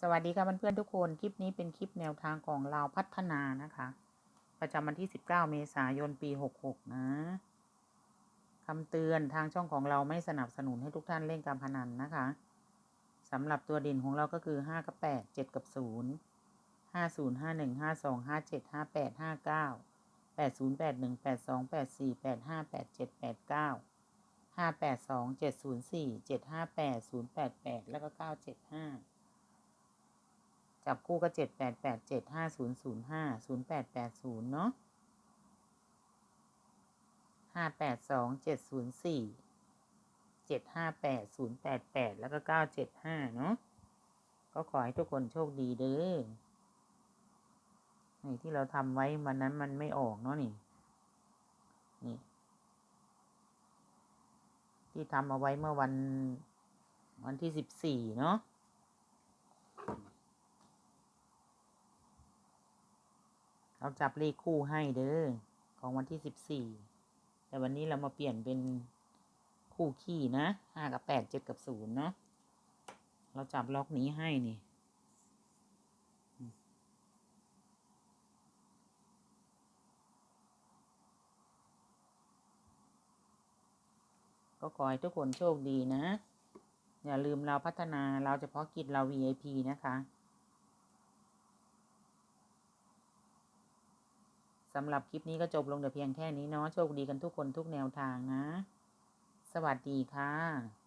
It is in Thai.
สวัสดีค่ะเพื่อนๆทุกคน คลิปนี้เป็นคลิปแนวทางของเราพัฒนานะคะ ประจำวันที่ 19 เมษายนปี 66 นะคำเตือนทางช่องของเราไม่สนับสนุนให้ทุกท่านเล่นการพนันนะคะสำหรับตัวด่นของเราก็คือ 5 กับ 8 7 กับ 0 50 51 52 57 58 59 80 81 82 84 85 87 89 582 704 758 088 แล้วก็ 975 จับคู่ก็เจ็ดแปดแปดเจ็ดห้าศูนย์ศูนย์ห้าศูนย์แปดแปดศูนย์เนาะห้าแปดสองเจ็ดศูนย์สี่เจ็ดห้าแปดศูนย์แปดแปดแล้วก็เก้าเจ็ดห้าเนาะก็ขอให้ทุกคนโชคดีเด้อนี่ที่เราทำไว้วันนั้นมันไม่ออกเนาะนี่ นี่ ที่ทำเอาไว้เมื่อวันวันที่สิบสี่เนาะ เราจับเลขคู่ให้เด้อของวันที่สิบสี่แต่วันนี้เรามาเปลี่ยนเป็นคู่ขี้นะห้ากับแปดเจ็ดกับศูนย์เนาะเราจับล็อกนี้ให้นี่ก็ขอให้ทุกคนโชคดีนะ อย่าลืมเราพัฒนาเราเฉพาะกิจเรา VIP นะคะ สำหรับคลิปนี้ก็จบลงแต่เพียงแค่นี้เนาะโชคดีกันทุกคนทุกแนวทางนะ สวัสดีค่ะ